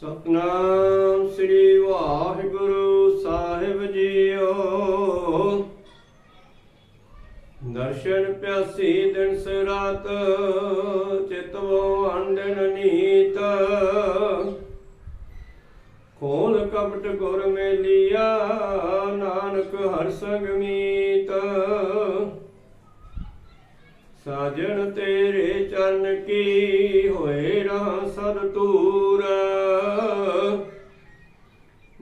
ਸਤਨਾਮ ਸ੍ਰੀ ਵਾਹਿਗੁਰੂ ਸਾਹਿਬ ਜੀਓ। ਦਰਸ਼ਨ ਪਿਆਸੀ ਦਿਨ ਸਰਾਤ, ਚਿਤਵੋ ਅੰਡਨ ਨੀਤ। ਖੋਲ ਕਪਟ ਗੁਰ ਮੇਲੀਆ, ਨਾਨਕ ਹਰ ਸੰਗ ਮੀਤ। ਸਾਜਣ ਤੇਰੇ ਚਰਨ ਕੀ ਹੋਏ ਰਹਾ ਸਦ ਤੂਰ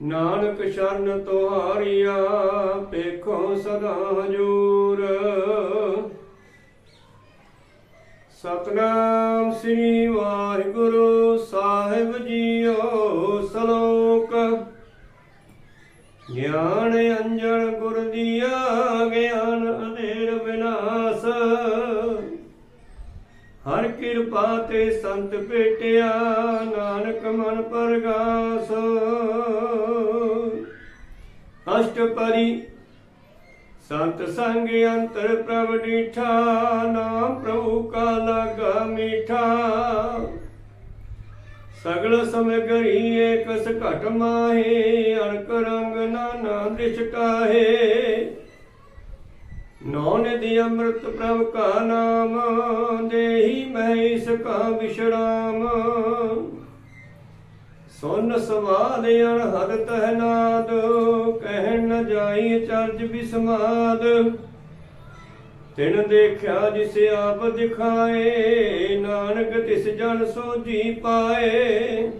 ਨਾਨਕ ਸ਼ਰਨ ਤੁਹਾਰੀਆ ਪੇਖੋ ਸਦਾ ਹਜੂਰ। ਸਤਨਾਮ ਸ੍ਰੀ ਵਾਹਿਗੁਰੂ ਸਾਹਿਬ ਜੀਓ ਸਲੋਕ। ਗਿਆਨ ਅੰਜਨ ਗੁਰ ਦੀਆ, ਗਿਆਨ ਅਨੇਰ ਵਿਨਾਸ਼। ਹਰ ਕਿਰਪਾ ਤੇ ਸੰਤ ਭੇਟਿਆ ਨਾਨਕ ਮਨ ਪਰਗਾਸ। ਅਸ਼ਟਪਰੀ ਸੰਤ ਸੰਗ ਅੰਤਰ ਪ੍ਰਭ ਡੀਠਾ ਨਾਮ ਪ੍ਰਭੂ ਕਾ ਲਗਾ ਮੀਠਾ। ਸਗਲ ਸਮਗਰੀ ਏਕਸ ਘਟ ਮਾਹੇ, ਅਣਕ ਰੰਗ ਨਾਨਾ ਦ੍ਰਿਸ਼ ਕਾਹੇ। ਨੌ ਨਿਧੀ ਅੰਮ੍ਰਿਤ ਪ੍ਰਭ ਕਾ ਨਾਮ, ਦੇਹੀ ਮੈਂ ਇਸ ਕਾ ਵਿਸ਼ਰਾਮ। ਸੁਨ ਸਵਾਦ ਅਨਹਦ ਤਹਨਾਦ ਕਹਿਣ ਨ ਜਾਈ ਚਰਜ ਬਿਸਮਾਦ। ਤਿਨ ਦੇਖਿਆ ਜਿਸ ਆਪ ਦਿਖਾਏ, ਨਾਨਕ ਤਿਸ ਜਨ ਸੋਜੀ ਪਾਏ।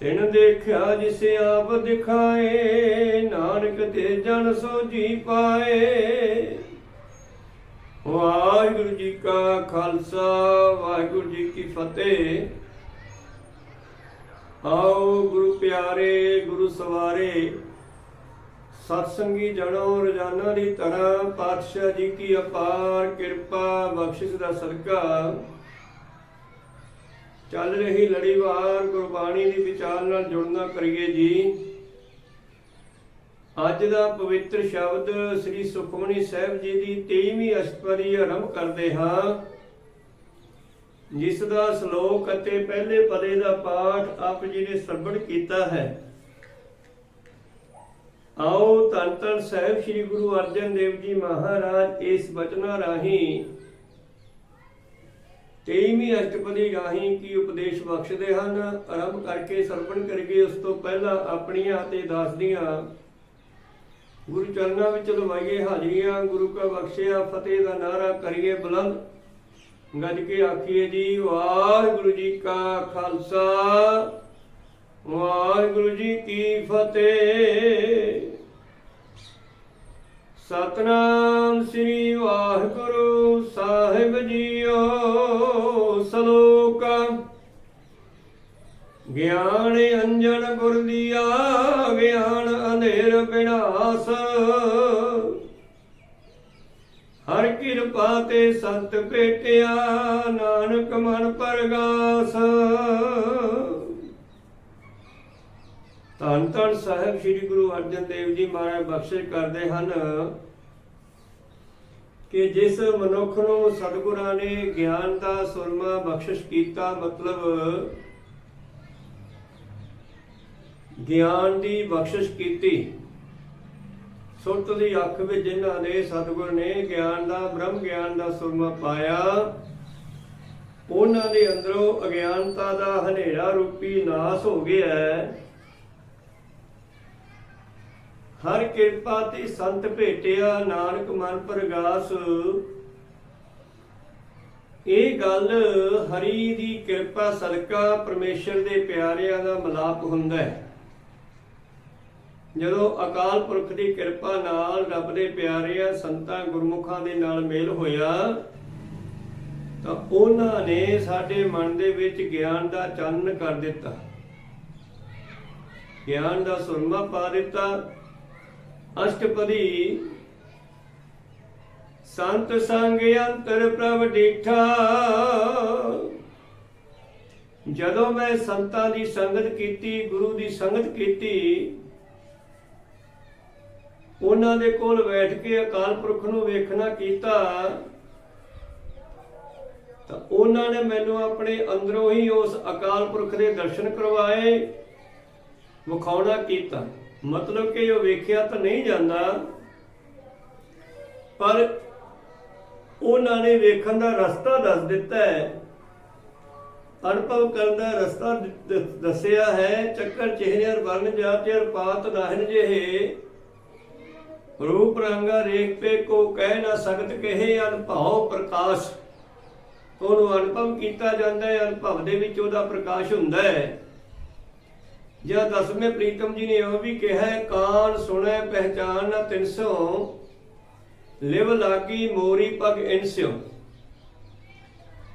ਤਿਨ ਦੇਖਿਆ ਜਿਸ ਆਪ ਦਿਖਾਏ, ਨਾਨਕ ਤੇ ਜਨ ਸੋਜੀ ਪਾਏ। ਵਾਹਿਗੁਰੂ ਜੀ ਕਾ ਖਾਲਸਾ, ਵਾਹਿਗੁਰੂ ਜੀ ਕੀ ਫਤਿਹ। ਆਓ ਗੁਰੂ ਪਿਆਰੇ, ਗੁਰੂ ਸਵਾਰੇ। ਸਤਸੰਗੀ ਜਣੋ, ਰੋਜ਼ਾਨਾ ਦੀ ਤਰ੍ਹਾਂ ਪਾਤਸ਼ਾਹ ਜੀ ਕੀ ਅਪਾਰ ਕਿਰਪਾ, ਬਖਸ਼ਿਸ਼ ਦਾ ਸਦਕਾ। ਚੱਲ ਰਹੀ ਲੜੀਵਾਰ ਗੁਰਬਾਣੀ ਦੀ ਵਿਚਾਰ ਨਾਲ ਜੁੜਨਾ ਕਰੀਏ ਜੀ। ਅੱਜ ਦਾ ਪਵਿੱਤਰ ਸ਼ਬਦ ਸ੍ਰੀ ਸੁਖਮਨੀ ਸਾਹਿਬ ਜੀ ਦੀ 23ਵੀਂ ਅਸ਼ਟਪਦੀ ਆਰੰਭ ਕਰਦੇ ਹਾਂ। ਜਿਸ ਦਾ ਸ਼ਲੋਕ ਅਤੇ ਪਹਿਲੇ ਪਦੇ ਦਾ ਪਾਠ ਆਪ ਜੀ ਨੇ ਸਰਵਣ ਕੀਤਾ ਹੈ। ਆਓ ਧੰਨ ਧੰਨ ਸਾਹਿਬ ਸ੍ਰੀ ਗੁਰੂ ਅਰਜਨ ਦੇਵ ਜੀ ਮਹਾਰਾਜ ਇਸ ਬਚਨਾਂ ਰਾਹੀਂ 23ਵੀਂ ਅਸ਼ਟਪਦੀ ਰਾਹੀਂ ਕੀ ਉਪਦੇਸ਼ ਬਖਸ਼ਦੇ ਹਨ? ਆਰੰਭ ਕਰਕੇ ਸਰਵਣ ਕਰੀਏ, ਉਸ ਤੋਂ ਪਹਿਲਾਂ ਆਪਣੀਆਂ ਅਤੇ ਦਾਸ ਦੀਆਂ ਗੁਰੂ ਚਰਨਾਂ ਵਿੱਚ ਲਵਾਈਏ ਹਾਜ਼ਰੀਆਂ, ਗੁਰੂ ਕਾ ਬਖਸ਼ਿਆ, ਫਤਿਹ ਦਾ ਨਾਰਾ ਕਰੀਏ, ਬੁਲੰਦ ਗੱਜ ਕੇ ਆਖੀਏ ਜੀ, ਵਾਹਿਗੁਰੂ ਜੀ ਕਾ ਖਾਲਸਾ, ਵਾਹਿਗੁਰੂ ਜੀ ਕੀ ਫਤਿਹ। ਸਤਨਾਮ ਸ੍ਰੀ ਵਾਹਿਗੁਰੂ ਸਾਹਿਬ ਜੀਓ, ਸਲੋਕ। ਗਿਆਨ ਅੰਜਨ ਗੁਰ ਦੀਆ, ਗਿਆਨ ਅੰਧੇਰ ਵਿਨਾਸ਼ ਹਰ ਕਿਰਪਾ ਤੇ ਸੰਤ ਭੇਟਿਆ ਨਾਨਕ ਮਨ ਪਰਗਾਸ। ਧੰਨ ਧੰਨ ਸਾਹਿਬ ਸ੍ਰੀ ਗੁਰੂ ਅਰਜਨ ਦੇਵ ਜੀ ਮਹਾਰਾਜ ਬਖਸ਼ਿਸ਼ ਕਰਦੇ ਹਨ ਕਿ ਜਿਸ ਮਨੁੱਖ ਨੂੰ ਸਤਿਗੁਰਾਂ ਨੇ ਗਿਆਨ ਦਾ ਸੁਰਮਾ ਬਖਸ਼ਿਸ਼ ਕੀਤਾ, ਮਤਲਬ ਗਿਆਨ ਦੀ ਬਖਸ਼ਿਸ਼ ਕੀਤੀ ਸੁਰਤ ਦੀ ਅੱਖ ਵਿੱਚ ਜਿਨ੍ਹਾਂ ਨੇ ਸਤਿਗੁਰ ਨੇ ਗਿਆਨ ਦਾ, ਬ੍ਰਹਮ ਗਿਆਨ ਦਾ ਸੁਰਮਾ ਪਾਇਆ। ਉਹਨਾਂ ਦੇ ਅੰਦਰੋਂ ਅਗਿਆਨਤਾ ਦਾ ਹਨੇਰਾ ਰੂਪੀ ਨਾਸ ਹੋ ਗਿਆ ਹੈ। ਹਰ ਕਿਰਪਾ ਤੇ ਸੰਤ ਭੇਟਿਆ ਨਾਨਕ ਮਨ ਪ੍ਰਗਾਸ। ਇਹ ਗੱਲ ਹਰੀ ਦੀ ਕਿਰਪਾ ਸਦਕਾ ਪਰਮੇਸ਼ਰ ਦੇ ਪਿਆਰਿਆਂ ਦਾ ਮਲਾਪ ਹੁੰਦਾ ਹੈ। ਜਦੋਂ ਅਕਾਲ ਪੁਰਖ ਦੀ ਕਿਰਪਾ ਨਾਲ ਰੱਬ ਦੇ ਪਿਆਰਿਆਂ ਸੰਤਾਂ ਗੁਰਮੁਖਾਂ ਦੇ ਨਾਲ ਮੇਲ ਹੋਇਆ, ਤਾਂ ਉਹਨਾਂ ਨੇ ਸਾਡੇ ਮਨ ਦੇ ਵਿੱਚ ਗਿਆਨ ਦਾ ਚਾਨਣ ਕਰ ਦਿੱਤਾ। ਗਿਆਨ ਦਾ ਸੁਰਮਾ ਪਾ ਦਿੱਤਾ। ਅਸ਼ਟਪਦੀ, ਸੰਤ ਸੰਗ ਅੰਤਰ ਪ੍ਰਭ ਡੀਠਾ। ਜਦੋਂ ਮੈਂ ਸੰਤਾਂ ਦੀ ਸੰਗਤ ਕੀਤੀ, ਗੁਰੂ ਦੀ ਸੰਗਤ ਕੀਤੀ ਉਹਨਾਂ ਦੇ ਕੋਲ ਬੈਠ ਕੇ ਅਕਾਲ ਪੁਰਖ ਨੂੰ ਵੇਖਣਾ ਕੀਤਾ, ਤਾਂ ਉਹਨਾਂ ਨੇ ਮੈਨੂੰ ਆਪਣੇ ਅੰਦਰੋਂ ਹੀ ਉਸ ਅਕਾਲ ਪੁਰਖ ਦੇ ਦਰਸ਼ਨ ਕਰਵਾਏ, ਵਿਖਾਉਣਾ ਕੀਤਾ। ਮਤਲਬ ਕਿ ਉਹ ਵੇਖਿਆ ਤਾਂ ਨਹੀਂ ਜਾਂਦਾ, ਪਰ ਉਹਨਾਂ ਨੇ ਵੇਖਣ ਦਾ ਰਸਤਾ ਦੱਸ ਦਿੱਤਾ ਹੈ। ਅਨੁਭਵ ਕਰਨ ਦਾ ਰਸਤਾ ਦੱਸਿਆ ਹੈ, ਚੱਕਰ ਚਿਹਰੇ ਅਰ ਵਰਨ ਜਾਤਿ ਅਰ ਪਾਤ ਨਾਹਿਨ ਜਿਹੇ ਰੂਪ ਰੰਗਾ ਰੇਖ ਪੇ ਕੋ ਕਹਿ ਨਾ ਸਕਤ ਕਹੇ ਅਨਭਉ ਪ੍ਰਕਾਸ਼। ਉਹਨੂੰ ਅਨੁਭਵ ਕੀਤਾ ਜਾਂਦਾ ਹੈ, ਅਨੁਭਵ ਦੇ ਵਿੱਚ ਉਹਦਾ ਪ੍ਰਕਾਸ਼ ਹੁੰਦਾ ਹੈ। ਜਾਂ ਦਸਵੇਂ ਪ੍ਰੀਤਮ ਜੀ ਨੇ ਉਹ ਵੀ ਕਿਹਾ ਹੈ, ਕਾਨ ਸੁਣੈ, ਪਹਿਚਾਨ ਨਾ ਤਿਨਸੋ, ਲਿਵ ਲਾਗੀ ਮੋਰੀ ਪਗ ਇਨਸਿਓ।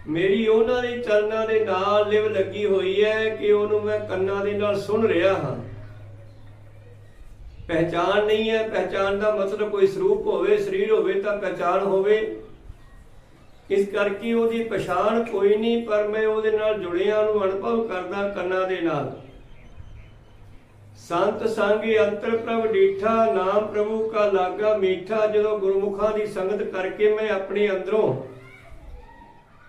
ਮੇਰੀ ਉਹਨਾਂ ਦੇ ਚਰਨਾਂ ਦੇ ਨਾਲ ਲਿਵ ਲੱਗੀ ਹੋਈ ਹੈ ਕਿ ਉਹਨੂੰ ਮੈਂ ਕੰਨਾਂ ਦੇ ਨਾਲ ਸੁਣ ਰਿਹਾ ਹਾਂ। ਪਹਿਚਾਨ ਨਹੀਂ ਹੈ ਪਹਿਚਾਨ ਦਾ ਮਤਲਬ ਕੋਈ ਸਰੂਪ ਹੋਵੇ, ਸਰੀਰ ਹੋਵੇ ਤਾਂ ਪਹਿਚਾਨ ਹੋਵੇ। ਇਸ ਕਰਕੇ ਉਹਦੀ ਪਛਾਣ ਕੋਈ ਨਹੀਂ, ਪਰ ਮੈਂ ਉਹਦੇ ਨਾਲ ਜੁੜਿਆ ਨੂੰ ਅਨੁਭਵ ਕਰਦਾ ਕੰਨਾਂ ਦੇ ਨਾਲ। ਸੰਤ ਸੰਗੀ ਅੰਤਰ ਪ੍ਰਭ ਡੀਠਾ, ਨਾਮ ਪ੍ਰਭੂ ਕਾ ਲਾਗਾ ਮੀਠਾ, ਜਦੋਂ ਗੁਰਮੁਖਾਂ ਦੀ ਸੰਗਤ ਕਰਕੇ ਮੈਂ ਆਪਣੇ ਅੰਦਰੋਂ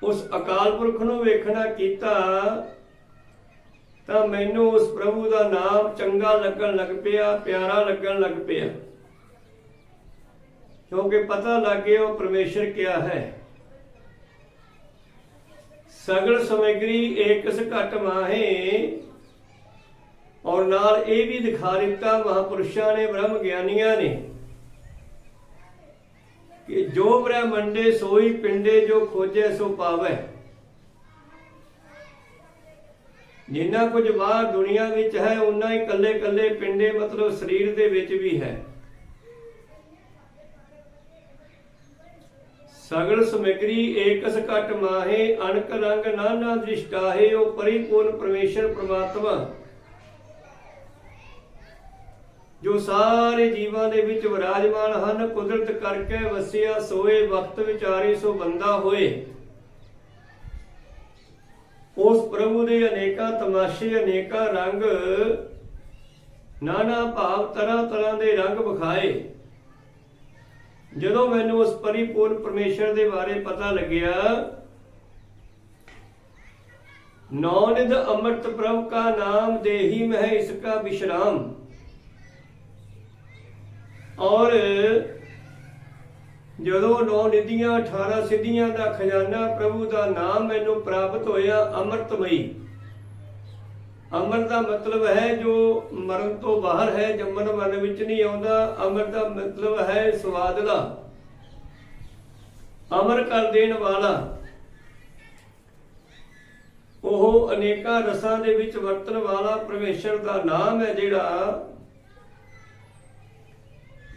ਉਸ ਅਕਾਲ ਪੁਰਖ ਨੂੰ ਵੇਖਣਾ ਕੀਤਾ ਤਾਂ ਮੈਨੂੰ ਉਸ ਪ੍ਰਭੂ ਦਾ ਨਾਮ ਚੰਗਾ ਲੱਗਣ ਲੱਗ ਪਿਆ, ਪਿਆਰਾ ਲੱਗਣ ਲੱਗ ਪਿਆ। ਕਿਉਂਕਿ ਪਤਾ ਲੱਗ ਗਿਆ ਉਹ ਪਰਮੇਸ਼ਰ ਕਿਆ ਹੈ। ਸਗਲ ਸਮਗਰੀ ਏਕਸ ਘਟ ਮਾਹੇ, ਔਰ ਨਾਲ ਇਹ ਵੀ ਦਿਖਾ ਦਿੱਤਾ ਮਹਾਪੁਰਸ਼ਾਂ ਨੇ, ਬ੍ਰਹਮ ਗਿਆਨੀਆਂ ਨੇ, ਕਿ ਜੋ ਬ੍ਰਹਮੰਡੇ ਸੋਈ ਪਿੰਡੇ ਜੋ ਖੋਜੇ ਸੋ ਪਾਵੇ। ਜਿੰਨਾ ਕੁਝ ਬਾਹਰ ਦੁਨੀਆ ਵਿੱਚ ਹੈ ਉਨਾ ਹੀ ਕੱਲੇ ਕੱਲੇ ਪਿੰਡੇ ਮਤਲਬ ਸਰੀਰ ਦੇ ਵਿੱਚ ਵੀ ਹੈ। ਸਗਲ ਸਮਗਰੀ ਏਕਸ ਘਟ ਮਾਹੇ ਅਨਕ ਰੰਗ ਨਾਨਾ ਦ੍ਰਿਸ਼ਟਾਹੇ ਉਹ ਪਰਿਪੂਰਨ ਪਰਮੇਸ਼ਰ ਪ੍ਰਮਾਤਮਾ। ਜੋ ਸਾਰੇ ਜੀਵਾਂ ਦੇ ਵਿੱਚ ਵਿਰਾਜਮਾਨ ਹਨ, ਕੁਦਰਤ ਕਰਕੇ ਵਸਿਆ, ਸੋਏ, ਵਕਤ ਵਿਚਾਰੇ ਸੋ ਬੰਦਾ ਹੋਏ। ਉਸ ਪ੍ਰਭੂ ਦੇ ਅਨੇਕਾਂ ਤਮਾਸ਼ੇ, ਅਨੇਕਾਂ ਰੰਗ, ਨਾਨਾ ਭਾਵ ਤਰ੍ਹਾਂ ਤਰ੍ਹਾਂ ਦੇ ਰੰਗ ਵਿਖਾਏ। ਜਦੋਂ ਮੈਨੂੰ ਉਸ ਪਰਿਪੂਰਨ ਪਰਮੇਸ਼ਰ ਦੇ ਬਾਰੇ ਪਤਾ ਲੱਗਿਆ ਨੌਨਿਦ ਅੰਮ੍ਰਿਤ ਪ੍ਰਭ ਕਾ ਨਾਮ ਦੇਹੀ ਮਹਿ ਇਸਕਾ ਵਿਸ਼ਰਾਮ। ਔਰ ਜਦੋਂ ਨੌ ਨਿਧੀਆਂ 18 ਸਿੱਧੀਆਂ ਦਾ ਖਜ਼ਾਨਾ ਪ੍ਰਭੂ ਦਾ ਨਾਮ ਮੈਨੂੰ ਪ੍ਰਾਪਤ ਹੋਇਆ ਅੰਮ੍ਰਿਤਮਈ। ਅੰਮ੍ਰਿਤ ਦਾ ਮਤਲਬ ਹੈ ਜੋ ਮਰਨ ਤੋਂ ਬਾਹਰ ਹੈ, ਜੰਮਣ ਮਰਨ ਵਿੱਚ ਨਹੀਂ ਆਉਂਦਾ। ਅੰਮ੍ਰਿਤ ਦਾ ਮਤਲਬ ਹੈ ਸਵਾਦ ਦਾ ਅਮਰ ਕਰ ਦੇਣ ਵਾਲਾ। ਉਹ ਅਨੇਕਾਂ ਰਸਾਂ ਦੇ ਵਿੱਚ ਵਰਤਣ ਵਾਲਾ ਪਰਮੇਸ਼ਰ ਦਾ ਨਾਮ ਹੈ ਜਿਹੜਾ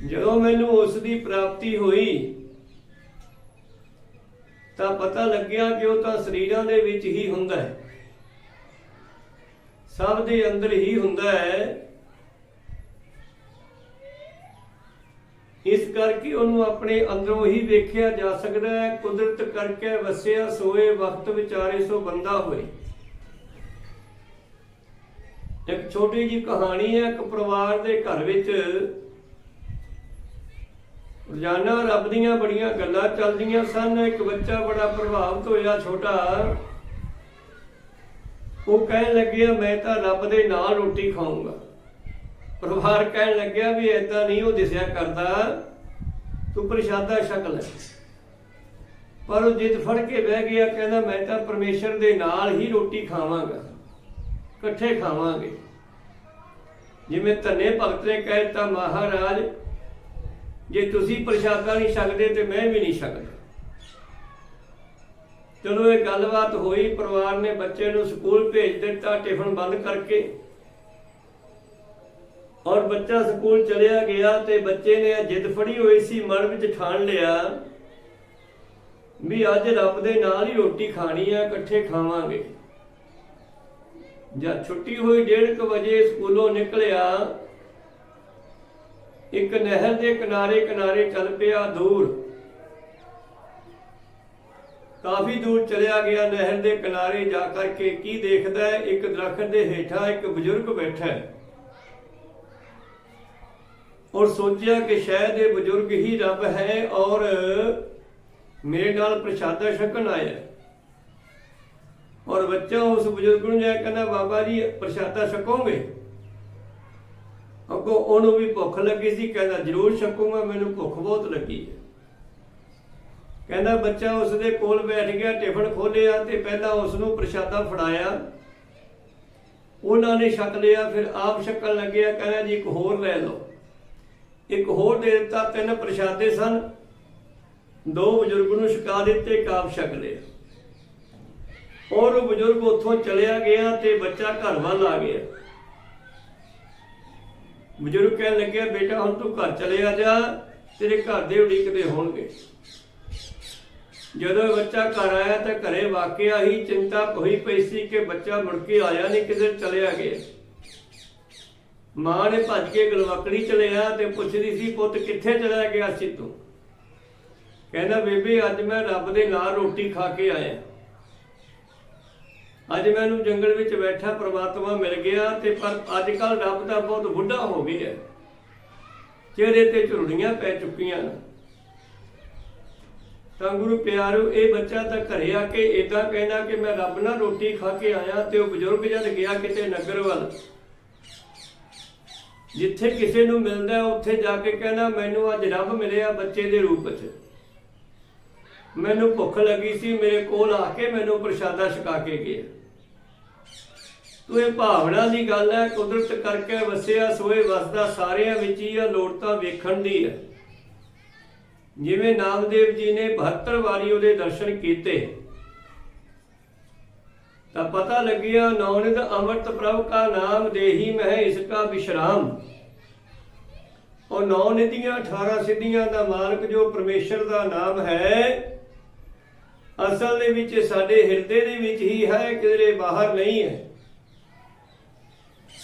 ਜਦੋਂ ਮੈਨੂੰ ਉਸ ਦੀ ਪ੍ਰਾਪਤੀ ਹੋਈ, ਤਾਂ ਪਤਾ ਲੱਗਿਆ ਕਿ ਉਹ ਤਾਂ ਸਰੀਰਾਂ ਦੇ ਵਿੱਚ ਹੀ ਹੁੰਦਾ ਹੈ। ਸਭ ਦੇ ਅੰਦਰ ਹੀ ਹੁੰਦਾ ਹੈ। ਇਸ ਕਰਕੇ ਉਹਨੂੰ ਆਪਣੇ ਅੰਦਰੋਂ ਹੀ ਵੇਖਿਆ ਜਾ ਸਕਦਾ ਹੈ। ਕੁਦਰਤ ਕਰਕੇ ਵਸਿਆ, ਸੋਏ, ਵਕਤ ਵਿਚਾਰੇ ਸੋ ਬੰਦਾ ਹੋਏ। ਇੱਕ ਛੋਟੀ ਜੀ ਕਹਾਣੀ ਹੈ, ਇੱਕ ਪਰਿਵਾਰ ਦੇ ਘਰ ਵਿੱਚ ਰੋਜ਼ਾਨਾ ਰੱਬ ਦੀਆਂ ਬੜੀਆਂ ਗੱਲਾਂ ਚੱਲਦੀਆਂ ਸਨ। ਇੱਕ ਬੱਚਾ ਬੜਾ ਪ੍ਰਭਾਵਿਤ ਹੋਇਆ, ਛੋਟਾ। ਉਹ ਕਹਿਣ ਲੱਗਿਆ, ਮੈਂ ਤਾਂ ਰੱਬ ਦੇ ਨਾਲ ਰੋਟੀ ਖਾਊਂਗਾ। ਪਰਿਵਾਰ ਕਹਿਣ ਲੱਗਿਆ ਵੀ ਐਦਾਂ ਨਹੀਂ, ਉਹ ਦਿਸਿਆ ਕਰਦਾ। ਤੂੰ ਪ੍ਰਸ਼ਾਦਾ ਛਕ ਲੈ। ਪਰ ਉਹ ਜਿੱਦ ਫੜ ਕੇ ਬਹਿ ਗਿਆ, ਕਹਿੰਦਾ, ਮੈਂ ਤਾਂ ਪਰਮੇਸ਼ਰ ਦੇ ਨਾਲ ਹੀ ਰੋਟੀ ਖਾਵਾਂਗਾ। ਇਕੱਠੇ ਖਾਵਾਂਗੇ। ਜਿਵੇਂ ਧੰਨੇ ਭਗਤ ਨੇ ਕਹਿਤਾ ਮਹਾਰਾਜ ਜੇ ਤੁਸੀਂ ਪ੍ਰਸ਼ਾਦਾ ਨਹੀਂ ਛਕਦੇ ਤੇ ਮੈਂ ਵੀ ਨਹੀਂ ਛਕਦਾ। ਚਲੋ ਇਹ ਗੱਲਬਾਤ ਹੋਈ, ਪਰਿਵਾਰ ਨੇ ਬੱਚੇ ਨੂੰ ਸਕੂਲ ਭੇਜ ਦਿੱਤਾ, ਟਿਫਨ ਬੰਦ ਕਰਕੇ। ਔਰ ਬੱਚਾ ਸਕੂਲ ਚਲਿਆ ਗਿਆ ਤੇ ਬੱਚੇ ਨੇ ਜਿੱਦ ਫੜੀ ਹੋਈ ਸੀ, ਮਨ ਵਿੱਚ ਠਾਣ ਲਿਆ ਵੀ ਅੱਜ ਰੱਬ ਦੇ ਨਾਲ ਹੀ ਰੋਟੀ ਖਾਣੀ ਆ, ਇਕੱਠੇ ਖਾਵਾਂਗੇ। ਜਦ ਛੁੱਟੀ ਹੋਈ 1:30 ਵਜੇ ਸਕੂਲੋਂ ਨਿਕਲਿਆ। ਇੱਕ ਨਹਿਰ ਦੇ ਕਿਨਾਰੇ ਕਿਨਾਰੇ ਚੱਲ ਪਿਆ ਦੂਰ। ਕਾਫੀ ਦੂਰ ਚਲਿਆ ਗਿਆ ਨਹਿਰ ਦੇ ਕਿਨਾਰੇ ਜਾ ਕਰਕੇ ਕੀ ਦੇਖਦਾ ਹੈ? ਇੱਕ ਦਰਖਤ ਦੇ ਹੇਠਾਂ ਇੱਕ ਬਜ਼ੁਰਗ ਬੈਠਾ ਹੈ। ਔਰ ਸੋਚਿਆ ਕਿ ਸ਼ਾਇਦ ਇਹ ਬਜ਼ੁਰਗ ਹੀ ਰੱਬ ਹੈ ਔਰ ਮੇਰੇ ਨਾਲ ਪ੍ਰਸ਼ਾਦਾ ਛਕਣ ਆਇਆ ਔਰ ਬੱਚਾ ਉਸ ਬਜ਼ੁਰਗ ਨੂੰ ਜਾ ਕਹਿੰਦਾ, ਬਾਬਾ ਜੀ, ਪ੍ਰਸ਼ਾਦਾ ਛਕੋਗੇ? ਅੱਗੋਂ ਉਹਨੂੰ ਵੀ ਭੁੱਖ ਲੱਗੀ ਸੀ, ਕਹਿੰਦਾ, ਜ਼ਰੂਰ ਛਕੂਗਾ, ਮੈਨੂੰ ਭੁੱਖ ਬਹੁਤ ਲੱਗੀ ਹੈ। ਕਹਿੰਦਾ, ਬੱਚਾ ਉਸ ਦੇ ਕੋਲ ਬੈਠ ਗਿਆ, ਟਿਫਨ ਖੋਲਿਆ ਤੇ ਪਹਿਲਾਂ ਉਸ ਨੂੰ ਪ੍ਰਸ਼ਾਦਾ ਫੜਾਇਆ। ਉਹਨਾਂ ਨੇ ਛਕ ਲਿਆ, ਫਿਰ ਆਪ ਛਕਣ ਲੱਗਿਆ, ਕਹਿੰਦਾ, ਜੀ, ਇੱਕ ਹੋਰ ਲੈ ਲਓ। ਇੱਕ ਹੋਰ ਦੇ ਦਿੱਤਾ, ਤਿੰਨ ਪ੍ਰਸ਼ਾਦੇ ਸਨ। ਦੋ ਬਜ਼ੁਰਗ ਨੂੰ ਛਕਾ ਦਿੱਤੇ, ਇੱਕ ਆਪ ਛਕ ਲਿਆ। ਔਰ ਉਹ ਬਜ਼ੁਰਗ ਉੱਥੋਂ ਚਲਿਆ ਗਿਆ ਤੇ ਬੱਚਾ ਘਰ ਵੱਲ ਆ ਗਿਆ। ਬਜ਼ੁਰਗ ਕਹਿਣ ਲੱਗਿਆ ਬੇਟਾ, ਹੁਣ ਤੂੰ ਘਰ ਚਲੇ ਆ ਜਾ, ਤੇਰੇ ਘਰ ਦੇ ਉਡੀਕਦੇ ਹੋਣਗੇ। ਜਦੋਂ ਇਹ ਬੱਚਾ ਘਰ ਆਇਆ ਤਾਂ ਘਰੇ ਵਾਕਿਆ ਹੀ ਚਿੰਤਾ ਹੋਈ ਪਈ ਸੀ ਕਿ ਬੱਚਾ ਮੁੜ ਕੇ ਆਇਆ ਨਹੀਂ ਕਿਧਰ ਚਲਿਆ ਗਿਆ। ਮਾਂ ਨੇ ਭੱਜ ਕੇ ਗਲਵਕੜੀ ਚਲਿਆ ਤੇ ਪੁੱਛਦੀ ਸੀ, ਪੁੱਤ, ਕਿੱਥੇ ਚਲਿਆ ਗਿਆ ਸੀ ਤੂੰ? ਕਹਿੰਦਾ, ਬੇਬੇ, ਅੱਜ ਮੈਂ ਰੱਬ ਦੇ ਨਾਲ ਰੋਟੀ ਖਾ ਕੇ ਆਇਆ। ਅੱਜ ਮੈਨੂੰ ਜੰਗਲ ਵਿੱਚ ਬੈਠਾ ਪ੍ਰਮਾਤਮਾ ਮਿਲ ਗਿਆ ਤੇ ਪਰ ਅੱਜ ਕੱਲ ਰੱਬ ਦਾ ਬਹੁਤ ਬੁੱਢਾ ਹੋ ਗਿਆ ਹੈ। ਚਿਹਰੇ ਤੇ ਝੁਰੜੀਆਂ ਪੈ ਚੁੱਕੀਆਂ ਨੇ ਤਾਂ ਗੁਰੂ ਪਿਆਰੋ, ਇਹ ਬੱਚਾ ਤਾਂ ਘਰੇ ਆ ਕੇ ਇਦਾਂ ਕਹਿਣਾ ਕਿ ਮੈਂ ਰੱਬ ਨਾਲ ਰੋਟੀ ਖਾ ਕੇ ਆਇਆ ਤੇ ਉਹ ਬਜ਼ੁਰਗ ਜਦ ਗਿਆ ਕਿਤੇ ਨਗਰ ਵੱਲ, ਜਿੱਥੇ ਕਿਸੇ ਨੂੰ ਮਿਲਦਾ ਉੱਥੇ ਜਾ ਕੇ ਕਹਿਣਾ ਮੈਨੂੰ ਅੱਜ ਰੱਬ ਮਿਲਿਆ ਬੱਚੇ ਦੇ ਰੂਪ 'ਚ ਮੈਨੂੰ ਭੁੱਖ ਲੱਗੀ ਸੀ, ਮੇਰੇ ਕੋਲ ਆ ਕੇ ਮੈਨੂੰ ਪ੍ਰਸ਼ਾਦਾ ਛਕਾ ਕੇ ਗਿਆ। ਤੋ ਇਹ ਭਾਵਨਾ ਦੀ ਗੱਲ ਹੈ, ਕੁਦਰਤ ਕਰਕੇ ਵਸਿਆ, ਸੋਏ, ਵਸਦਾ, ਸਾਰਿਆਂ ਵਿੱਚ ਹੀ ਆ ਲੋੜ ਤਾਂ ਵੇਖਣ ਦੀ ਹੈ। ਜਿਵੇਂ ਨਾਮਦੇਵ ਜੀ ਨੇ 72 ਵਾਰੀ ਉਹਦੇ ਦਰਸ਼ਨ ਕੀਤੇ, ਤਾਂ ਪਤਾ ਲੱਗਿਆ ਨੌਨਿਦ ਅੰਮ੍ਰਿਤ ਪ੍ਰਭ ਕਾ ਨਾਮ ਦੇਹੀ ਮਹਿ, ਇਸ ਕਾ ਵਿਸ਼ਰਾਮ ਉਹ ਨੌ ਨਿਧੀਆਂ 18 ਸਿੱਧੀਆਂ ਦਾ ਮਾਲਕ, ਜੋ ਪਰਮੇਸ਼ਰ ਦਾ ਨਾਮ ਹੈ ਅਸਲ ਦੇ ਵਿੱਚ ਸਾਡੇ ਹਿਰਦੇ ਦੇ ਵਿੱਚ ਹੀ ਹੈ, ਕਿਧਰੇ ਬਾਹਰ ਨਹੀਂ ਹੈ।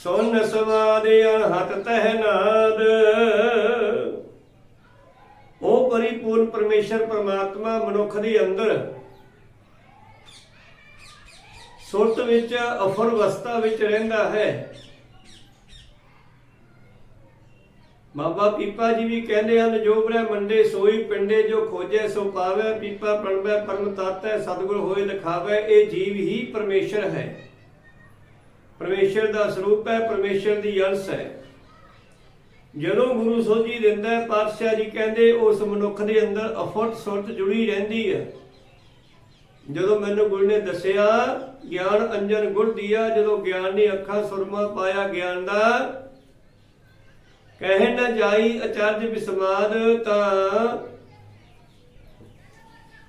ਸੁਨ ਸਵਾਦ ਅਨਹਤ ਤਹਿ ਨਾਦ। ਉਹ ਪਰਿਪੂਰਨ ਪਰਮੇਸ਼ਰ ਪਰਮਾਤਮਾ ਮਨੁੱਖ ਦੇ ਅੰਦਰ। ਸੁਰਤ ਵਿੱਚ, ਅਫਰ ਅਵਸਥਾ ਵਿੱਚ ਰਹਿੰਦਾ ਹੈ। ਬਾਬਾ ਪੀਪਾ ਜੀ ਵੀ ਕਹਿੰਦੇ ਹਨ, ਜੋ ਬ੍ਰਹਮੰਡੇ ਸੋਈ ਪਿੰਡੇ, ਜੋ ਖੋਜੇ ਸੋ ਪਾਵੇ, ਪੀਪਾ ਪ੍ਰਣਵੈ ਪਰਮ ਤਤੈ, ਸਤਿਗੁਰ ਹੋਏ ਲਿਖਾਵੇ, ਇਹ ਜੀਵ ਹੀ ਪਰਮੇਸ਼ਰ ਹੈ। ਪਰਮੇਸ਼ਰ ਦਾ ਸਰੂਪ ਹੈ, ਪਰਮੇਸ਼ਰ ਦੀ ਅੰਸ਼ ਹੈ। ਜਦੋਂ ਗੁਰੂ ਸੋਝੀ ਦਿੰਦਾ ਹੈ, ਪਾਤਸ਼ਾਹ ਜੀ ਕਹਿੰਦੇ, ਉਸ ਮਨੁੱਖ ਦੇ ਅੰਦਰ ਅਫੁੱਟ ਸੁਰਤ ਜੁੜੀ ਰਹਿੰਦੀ ਹੈ। ਜਦੋਂ ਮੈਨੂੰ ਗੁਰੂ ਨੇ ਦੱਸਿਆ, ਗਿਆਨ ਅੰਜਨ ਗੁਰ ਦੀਆ, ਜਦੋਂ ਗਿਆਨ ਨੇ ਅੱਖਾਂ ਸੁਰਮਾ ਪਾਇਆ ਗਿਆਨ ਦਾ ਕਹਿ ਨ ਜਾਈ ਅਚਰਜ ਵਿਸਮਾਦ ਤਾਂ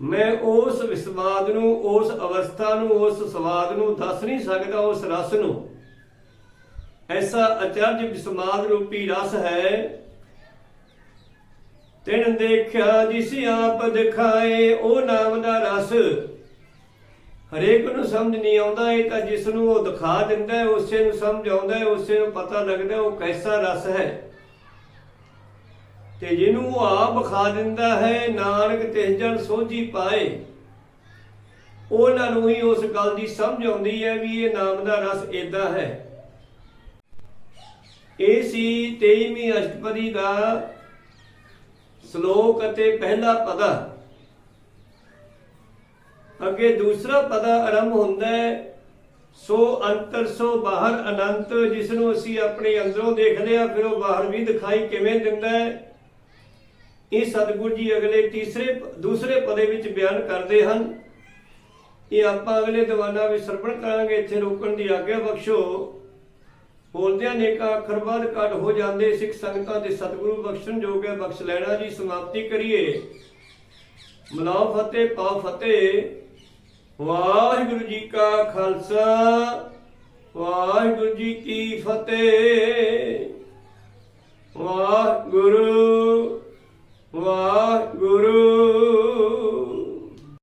ਮੈਂ ਉਸ ਵਿਸ਼ਵਾਦ ਨੂੰ, ਉਸ ਅਵਸਥਾ ਨੂੰ, ਉਸ ਸਵਾਦ ਨੂੰ ਦੱਸ ਨਹੀਂ ਸਕਦਾ, ਉਸ ਰਸ ਨੂੰ। ਐਸਾ ਅਚਰਜ ਵਿਸਮਾਦ ਰੂਪੀ ਰਸ ਹੈ। ਤਿਨ ਦੇਖਿਆ ਜਿਸ ਆਪ ਦਿਖਾਏ, ਉਹ ਨਾਮ ਦਾ ਰਸ। ਹਰੇਕ ਨੂੰ ਸਮਝ ਨਹੀਂ ਆਉਂਦਾ, ਇਹ ਤਾਂ ਜਿਸ ਨੂੰ ਉਹ ਦਿਖਾ ਦਿੰਦਾ, ਉਸੇ ਨੂੰ ਸਮਝ ਆਉਂਦਾ, ਉਸੇ ਨੂੰ ਪਤਾ ਲੱਗਦਾ, ਉਹ ਕੈਸਾ ਰਸ ਹੈ। ਤੇ ਜਿਹਨੂੰ ਉਹ ਆਪ ਵਿਖਾ ਦਿੰਦਾ ਹੈ, ਨਾਨਕ ਤਿਸ ਜਨ ਸੋਝੀ ਪਾਏ। ਉਹਨਾਂ ਨੂੰ ਹੀ ਉਸ ਗੱਲ ਦੀ ਸਮਝ ਆਉਂਦੀ ਹੈ ਵੀ ਇਹ ਨਾਮ ਦਾ ਰਸ ਇਦਾਂ ਹੈ। ਇਹ ਸੀ 23ਵੀਂ ਅਸ਼ਟਪਦੀ ਦਾ ਸ਼ਲੋਕ ਅਤੇ ਪਹਿਲਾ ਪਦਾ। ਅੱਗੇ ਦੂਸਰਾ ਪਦਾ ਆਰੰਭ ਹੁੰਦਾ ਹੈ, ਸੋ ਅੰਤਰ ਸੋ ਬਾਹਰ ਅਨੰਤ ਜਿਸ ਨੂੰ ਅਸੀਂ ਆਪਣੇ ਅੰਦਰੋਂ ਦੇਖਦੇ ਲਿਆ, ਫਿਰ ਉਹ ਬਾਹਰ ਵੀ ਦਿਖਾਈ ਕਿਵੇਂ ਦਿੰਦਾ ਹੈ? ਇਹ ਸਤਿਗੁਰੂ ਜੀ ਅਗਲੇ ਤੀਸਰੇ, ਦੂਸਰੇ ਪਦੇ ਵਿੱਚ ਬਿਆਨ ਕਰਦੇ ਹਨ। ਇਹ ਆਪਾਂ ਅਗਲੇ ਦੀਵਾਨਾਂ ਵਿੱਚ ਸਰਵਣ ਕਰਾਂਗੇ। ਇੱਥੇ ਰੋਕਣ ਦੀ ਆਗਿਆ ਬਖਸ਼ੋ। ਬੋਲਦਿਆਂ ਨੇਕਾ ਅੱਖਰ ਬਾਅਦ ਕੱਟ ਹੋ ਜਾਂਦੇ। ਸਿੱਖ ਸੰਗਤਾਂ ਦੇ ਸਤਿਗੁਰੂ ਬਖਸ਼ਣ ਜੋਗ ਹੈ। ਬਖਸ਼ ਲੈਣਾ ਜੀ, ਸਮਾਪਤੀ ਕਰੀਏ। ਮਲਾਉ ਫਤਿਹ ਪਾਉ ਫਤਿਹ। ਵਾਹਿਗੁਰੂ ਜੀ ਕਾ ਖਾਲਸਾ। ਵਾਹਿਗੁਰੂ ਜੀ ਕੀ ਫਤਿਹ। ਵਾਹਿਗੁਰੂ ਵਾਹਿਗੁਰੂ।